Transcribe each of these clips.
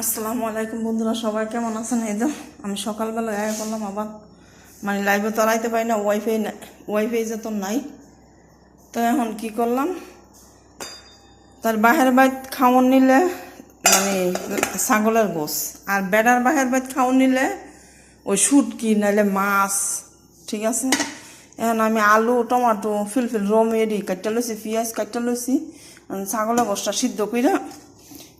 আসসালামু আলাইকুম বন্ধুরা, সবাই কেমন আছেন? এই তো আমি সকালবেলা আয়া করলাম আবার। মানে লাইভে তো আড়াইতে পারি না ওয়াইফাই ওয়াইফাই যে তো নাই। তো এখন কি করলাম? তার বাহের বাইত খাওয়ান নিলে মানে ছাগলের গোস আর বেড়ার বাহের বাইত খাওয়ান নিলে, ওই শুটকি, নাইলে মাছ, ঠিক আছে? এখন আমি আলু, টমাটো, ফিলফিল রমেডি কাটতে লইছি, পেঁয়াজ কাটতে লইছি, ছাগলের গোসটা সিদ্ধ কইরা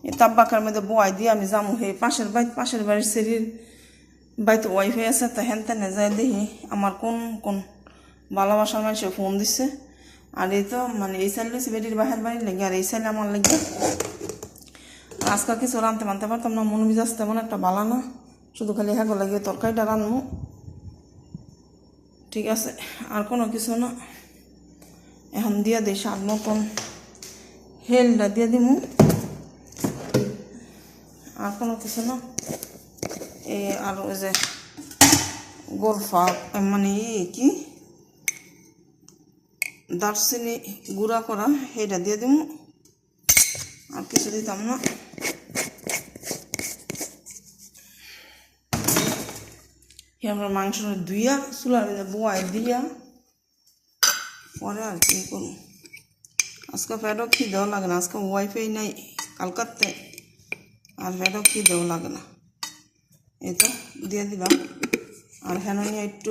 এই তাব্বাকার মধ্যে বয় দিয়ে আমি যামু হে, পাশের বাড়ি পাশের বাড়ির সেরির বাড়িতে ওয়াইফাই আছে, তা হেন তেনে যাই দেখি আমার কোন কোন ভালোবাসার মানুষে ফোন দিচ্ছে আর এই তো মানে এই সাইড লইছি বেটির বাহের বাড়ির লেগে, আর এই সাইড আমার লেগে। আজকাল কিছু রানতে মানতে পারতাম না, মন মিজাজ তেমন একটা ভালো না। শুধু খালি হ্যাঁ লাগে তরকারিটা রান্নু ঠিক আছে, আর কোনো কিছু না। এখন দিয়া দিই স্বাদ মতন। হেলটা দিয়ে দিমু। আর কোনো কিছু না। এই আর ওই যে গোরফা মানে কি? দারচিনি গুঁড়া করা সেটা দিয়ে দিব আর কিছু দিতাম না। আমরা মাংস ধুইয়া, চুলার বোয়াই দিয়া, পরে আর কি করুন আজকে ফ্যাটও খিদেও লাগে না, আজকে ওয়াইফাই নাই কালকাতে আর ফ্যাটও খিদেও লাগে না। এই তো দিয়ে দিলাম। আর হেন নিয়ে একটু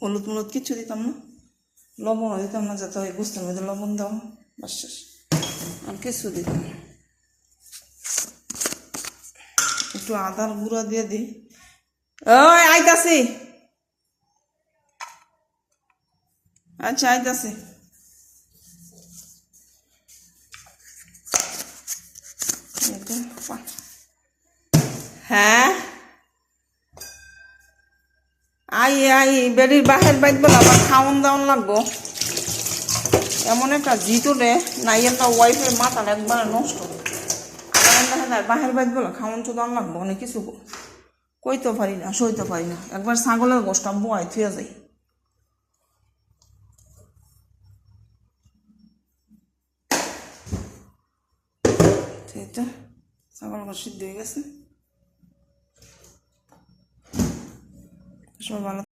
হলুদ মলুদ কিছু দিতাম না। লবণও দিতাম না, যাতে ওই গুস্তের মধ্যে লবণ দাও বাস আর কিছু দিতাম একটু আদার গুঁড়া দিয়ে দিই। ওই আইতাছি। আচ্ছা আইতাছি। এটা হ্যাঁ? আই আই, বেরির বাহের বাইক বলে, আবার খাওয়ান দাওয়ান লাগবো। এমন একটা জিতো রে একটা ওয়াইফের মাথাটা একবারে নষ্ট। বাহের বাইক বলে খাওয়ান তো দাম লাগবো, অনেক কিছু কইতে পারি না, সইতে পারি না। একবার ছাগলের গোষ্ঠটা বয় থুয়ে যাই। ছাগল গোষ্ঠ সিদ্ধ হয়ে গেছে। 说完了。